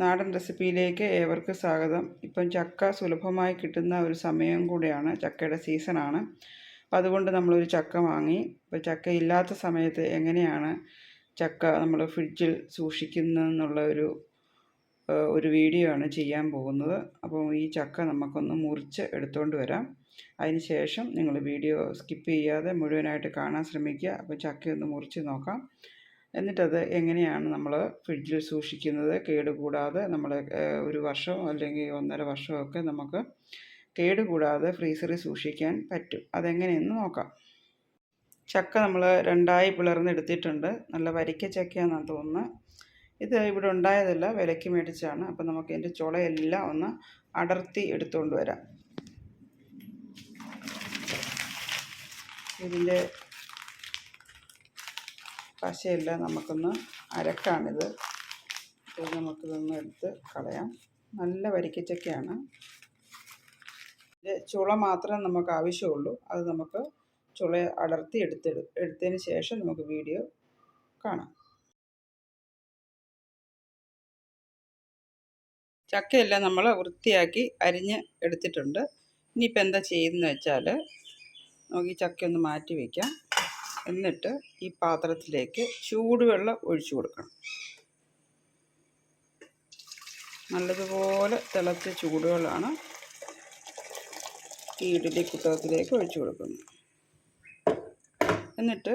നാടൻ റെസിപ്പിയിലേക്ക് ഏവർക്കും സ്വാഗതം. ഇപ്പം ചക്ക സുലഭമായി കിട്ടുന്ന ഒരു സമയം കൂടിയാണ് ചക്കയുടെ സീസണാണ്. അപ്പം അതുകൊണ്ട് നമ്മളൊരു ചക്ക വാങ്ങി. ഇപ്പോൾ ചക്ക ഇല്ലാത്ത സമയത്ത് എങ്ങനെയാണ് ചക്ക നമ്മൾ ഫ്രിഡ്ജിൽ സൂക്ഷിക്കുന്നതെന്നുള്ള ഒരു ഒരു വീഡിയോ ആണ് ചെയ്യാൻ പോകുന്നത്. അപ്പോൾ ഈ ചക്ക നമുക്കൊന്ന് മുറിച്ച് എടുത്തുകൊണ്ട് വരാം. അതിന് ശേഷം നിങ്ങൾ വീഡിയോ സ്കിപ്പ് ചെയ്യാതെ മുഴുവനായിട്ട് കാണാൻ ശ്രമിക്കുക. അപ്പോൾ ചക്കയൊന്ന് മുറിച്ച് നോക്കാം. എന്നിട്ടത് എങ്ങനെയാണ് നമ്മൾ ഫ്രിഡ്ജിൽ സൂക്ഷിക്കുന്നത്? കേടുകൂടാതെ നമ്മൾ ഒരു വർഷം അല്ലെങ്കിൽ ഒന്നര വർഷമൊക്കെ നമുക്ക് കേടുകൂടാതെ ഫ്രീസറിൽ സൂക്ഷിക്കാൻ പറ്റും. അതെങ്ങനെയെന്ന് നോക്കാം. ചക്ക നമ്മൾ രണ്ടായി പിളർന്നെടുത്തിട്ടുണ്ട്. നല്ല വരിക്ക ചക്കയാണെന്നാണ് തോന്നുന്നത് ഇത് ഇവിടെ ഉണ്ടായതല്ല വിലയ്ക്ക് മേടിച്ചാണ്. അപ്പം നമുക്ക് ഇതിന്റെ ചുളയെല്ലാം ഒന്ന് അടർത്തി എടുത്തുകൊണ്ട് വരാം. ഇതിന്റെ പശയെല്ലാം നമുക്കൊന്ന് അരക്കാണിത്. ഇത് നമുക്കിതൊന്ന് എടുത്ത് കളയാം. നല്ല വരിക്കച്ചക്കയാണ്. ചുള മാത്രമേ നമുക്ക് ആവശ്യമുള്ളൂ. അത് നമുക്ക് ചുള അടർത്തി എടുത്തെടു എടുത്തതിന് ശേഷം നമുക്ക് വീഡിയോ കാണാം. ചക്കയെല്ലാം നമ്മൾ വൃത്തിയാക്കി അരിഞ്ഞ് എടുത്തിട്ടുണ്ട്. ഇനിയിപ്പോൾ എന്താ ചെയ്യുന്നത് വെച്ചാൽ നമുക്ക് ഈ ചക്ക ഒന്ന് മാറ്റി വയ്ക്കാം. എന്നിട്ട് ഈ പാത്രത്തിലേക്ക് ചൂടുവെള്ളം ഒഴിച്ചു കൊടുക്കണം. നല്ലതുപോലെ തിളച്ച ചൂടുവെള്ളമാണ് ഈ ഇഡ്ഡലി കുട്ടകത്തിലേക്ക് ഒഴിച്ചു കൊടുക്കുന്നത്. എന്നിട്ട്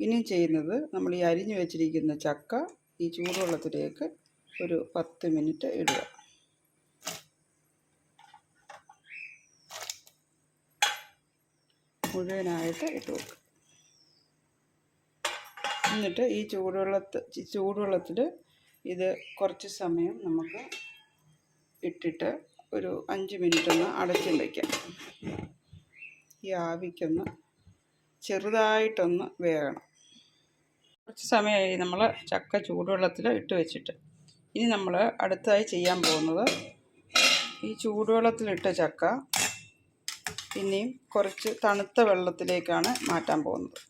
ഇനി ചെയ്യുന്നത് നമ്മൾ ഈ അരിഞ്ഞു വെച്ചിരിക്കുന്ന ചക്ക ഈ ചൂടുവെള്ളത്തിലേക്ക് ഒരു പത്ത് മിനിറ്റ് ഇടുക. മുഴുവനായിട്ട് ഇട്ട് വെക്കുക എന്നിട്ട് ഈ ചൂടുവെള്ളത്ത് ചൂടുവെള്ളത്തിൽ ഇത് കുറച്ച് സമയം നമുക്ക് ഇട്ടിട്ട് ഒരു അഞ്ച് മിനിറ്റ് ഒന്ന് അടച്ചും വയ്ക്കാം ഈ ആവിക്കൊന്ന് ചെറുതായിട്ടൊന്ന് വേകണം. കുറച്ച് സമയമായി നമ്മൾ ചക്ക ചൂടുവെള്ളത്തിൽ ഇട്ട് വെച്ചിട്ട്. ഇനി നമ്മൾ അടുത്തതായി ചെയ്യാൻ പോകുന്നത് ഈ ചൂടുവെള്ളത്തിലിട്ട ചക്ക പിന്നെയും കുറച്ച് തണുത്ത വെള്ളത്തിലേക്കാണ് മാറ്റാൻ പോകുന്നത്.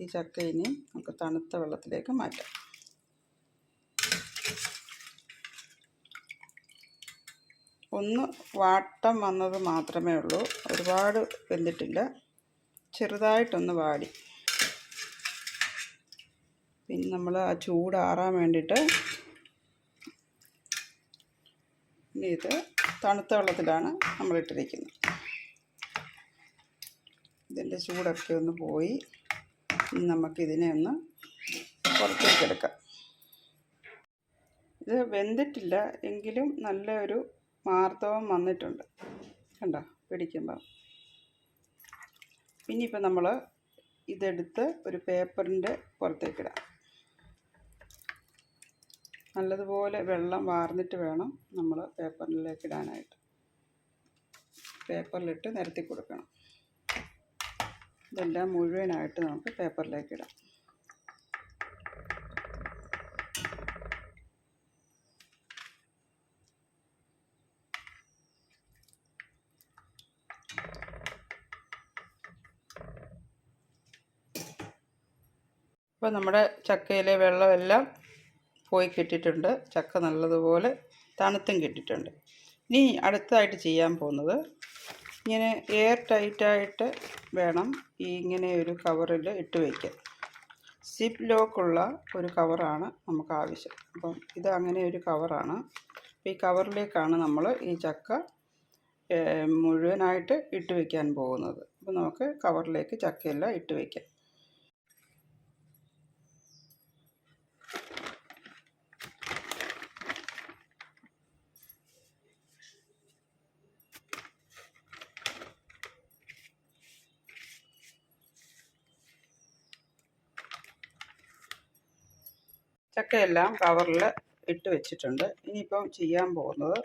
ഈ ചക്ക ഇനി നമുക്ക് തണുത്ത വെള്ളത്തിലേക്ക് മാറ്റാം. ഒന്ന് വാട്ടം വന്നത് മാത്രമേ ഉള്ളൂ. ഒരുപാട് വെന്തിട്ടില്ല. ചെറുതായിട്ടൊന്ന് വാടി. പിന്നെ നമ്മൾ ആ ചൂടാറാൻ വേണ്ടിയിട്ട് ഇനി ഇത് തണുത്ത വെള്ളത്തിലാണ് നമ്മളിട്ടിരിക്കുന്നത് ഇതിന്റെ ചൂടൊക്കെ ഒന്ന് പോയി. ഇനി നമുക്കിതിനെ ഒന്ന് പുറത്തേക്ക് എടുക്കാം. ഇത് വെന്തിട്ടില്ല എങ്കിലും നല്ല ഒരു മാർദ്ദവം വന്നിട്ടുണ്ട്. കണ്ടോ? പിടിക്കുമ്പോൾ ഇനിയിപ്പോൾ നമ്മൾ ഇതെടുത്ത് ഒരു പേപ്പറിന്റെ പുറത്തേക്കിടാം നല്ലതുപോലെ വെള്ളം വാർന്നിട്ട് വേണം നമ്മൾ പേപ്പറിലേക്ക് ഇടാനായിട്ട്. പേപ്പറിലിട്ട് നിരത്തി കൊടുക്കണം. ഇതെല്ലാം മുഴുവനായിട്ട് നമുക്ക് പേപ്പറിലേക്ക് ഇടാം. അപ്പോൾ നമ്മുടെ ചക്കയിലെ വെള്ളമെല്ലാം പോയി കിട്ടിയിട്ടുണ്ട്. ചക്ക നല്ലതുപോലെ തണുത്തും കിട്ടിയിട്ടുണ്ട്. ഇനി അടുത്തതായിട്ട് ചെയ്യാൻ പോകുന്നത് ഇങ്ങനെ എയർ ടൈറ്റായിട്ട് വേണം ഈ ഇങ്ങനെ ഒരു കവറിൽ ഇട്ട് വയ്ക്കാൻ സിപ്പ് ലോക്കുള്ള ഒരു കവറാണ് നമുക്ക് ആവശ്യം. അപ്പം ഇത് അങ്ങനെ ഒരു കവറാണ്. ഈ കവറിലേക്കാണ് നമ്മൾ ഈ ചക്ക മുഴുവനായിട്ട് ഇട്ട് വയ്ക്കാൻ പോകുന്നത്. അപ്പം നമുക്ക് കവറിലേക്ക് ചക്കയെല്ലാം ഇട്ട് വയ്ക്കാം ചക്കയെല്ലാം കവറിൽ ഇട്ട് വെച്ചിട്ടുണ്ട്. ഇനിയിപ്പം ചെയ്യാൻ പോകുന്നത്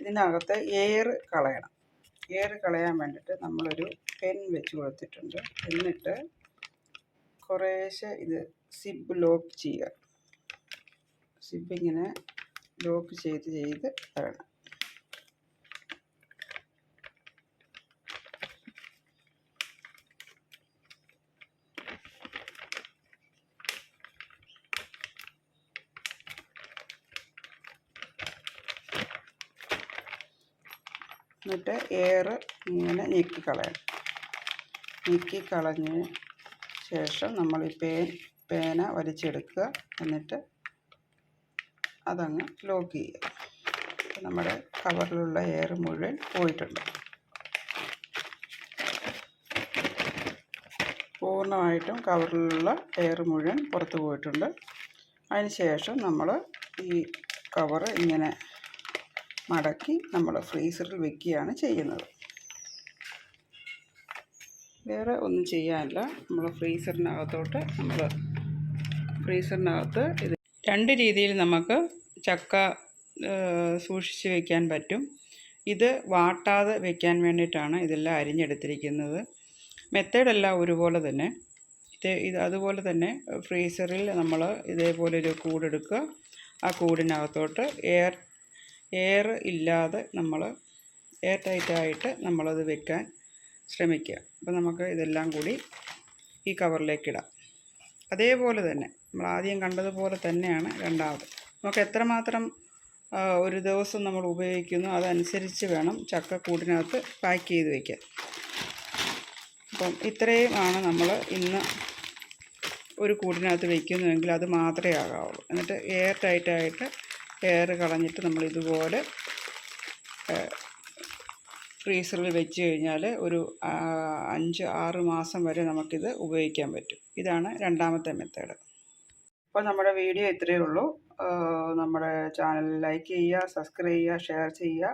ഇതിനകത്ത് എയർ കളയണം. എയർ കളയാൻ വേണ്ടിയിട്ട് നമ്മളൊരു പെൻ വെച്ച് കൊടുത്തിട്ടുണ്ട്. എന്നിട്ട് കുറേശ്ശെ ഇത് സിബ് ലോക്ക് ചെയ്യുക. സിബ് ഇങ്ങനെ ലോക്ക് ചെയ്ത് ചെയ്ത് തരണം. എന്നിട്ട് എയർ ഇങ്ങനെ ഞെക്കിക്കളയണം ഞെക്കിക്കളഞ്ഞ ശേഷം നമ്മൾ ഈ പേൻ പേന വലിച്ചെടുക്കുക. എന്നിട്ട് അതങ്ങ് ലോക്ക് ചെയ്യുക. നമ്മുടെ കവറിലുള്ള എയർ മുഴുവൻ പോയിട്ടുണ്ട്. പൂർണമായിട്ടും കവറിലുള്ള എയർ മുഴുവൻ പുറത്ത് പോയിട്ടുണ്ട്. അതിന് ശേഷം നമ്മൾ ഈ കവർ ഇങ്ങനെ മടക്കി നമ്മൾ ഫ്രീസറിൽ വെക്കുകയാണ് ചെയ്യുന്നത്. വേറെ ഒന്നും ചെയ്യാനില്ല. നമ്മൾ ഫ്രീസറിനകത്തോട്ട് നമ്മൾ ഫ്രീസറിനകത്ത് ഇത് രണ്ട് രീതിയിൽ നമുക്ക് ചക്ക സൂക്ഷിച്ച് വയ്ക്കാൻ പറ്റും. ഇത് വാട്ടാതെ വയ്ക്കാൻ വേണ്ടിയിട്ടാണ് ഇതെല്ലാം അരിഞ്ഞെടുത്തിരിക്കുന്നത്. മെത്തേഡെല്ലാം ഒരുപോലെ തന്നെ. ഇത് ഇത് അതുപോലെ തന്നെ ഫ്രീസറിൽ നമ്മൾ ഇതേപോലെ ഒരു കൂടെടുക്കുക. ആ കൂടിനകത്തോട്ട് എയർ എയർ ഇല്ലാതെ നമ്മൾ എയർ ടൈറ്റായിട്ട് നമ്മളത് വെക്കാൻ ശ്രമിക്കുക. അപ്പോൾ നമുക്ക് ഇതെല്ലാം കൂടി ഈ കവറിലേക്ക് ഇടാം. അതേപോലെ തന്നെ നമ്മൾ ആദ്യം കണ്ടതുപോലെ തന്നെയാണ് രണ്ടാമത്. നമുക്ക് എത്രമാത്രം ഒരു ദിവസം നമ്മൾ ഉപയോഗിക്കുന്നു അതനുസരിച്ച് വേണം ചക്ക കൂടിനകത്ത് പാക്ക് ചെയ്ത് വയ്ക്കാൻ അപ്പം ഇത്രയും ആണ് നമ്മൾ ഇന്ന് ഒരു കൂടിനകത്ത് വയ്ക്കുന്നുവെങ്കിൽ അത് മാത്രമേ ആകാവുള്ളൂ. എന്നിട്ട് എയർ ടൈറ്റായിട്ട് എയർ കളഞ്ഞിട്ട് നമ്മൾ ഇതുപോലെ ഫ്രീസറിൽ വെച്ച് കഴിഞ്ഞാൽ ഒരു അഞ്ച് ആറ് മാസം വരെ നമുക്കിത് ഉപയോഗിക്കാൻ പറ്റും. ഇതാണ് രണ്ടാമത്തെ മെത്തേഡ്. അപ്പോൾ നമ്മുടെ വീഡിയോ ഇത്രയേ ഉള്ളൂ. നമ്മുടെ ചാനൽ ലൈക്ക് ചെയ്യുക സബ്സ്ക്രൈബ് ചെയ്യുക ഷെയർ ചെയ്യുക.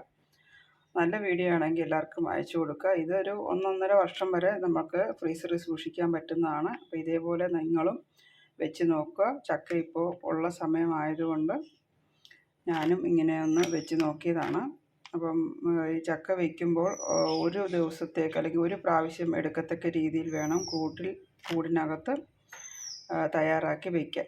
നല്ല വീഡിയോ ആണെങ്കിൽ എല്ലാവർക്കും അയച്ചു കൊടുക്കുക. ഇതൊരു ഒന്നൊന്നര വർഷം വരെ നമുക്ക് ഫ്രീസറിൽ സൂക്ഷിക്കാൻ പറ്റുന്നതാണ്. അപ്പോൾ ഇതേപോലെ നിങ്ങളും വെച്ച് നോക്കുക. ചക്ക ഇപ്പോൾ ഉള്ള സമയമായതുകൊണ്ട് ഞാനും ഇങ്ങനെ ഒന്ന് വെച്ച് നോക്കിയതാണ്. അപ്പം ഈ ചക്ക വയ്ക്കുമ്പോൾ ഒരു ദിവസത്തേക്ക് അല്ലെങ്കിൽ ഒരു പ്രാവശ്യം എടുക്കത്തക്ക രീതിയിൽ വേണം കൂട്ടിൽ കൂടിനകത്ത് തയ്യാറാക്കി വയ്ക്കാൻ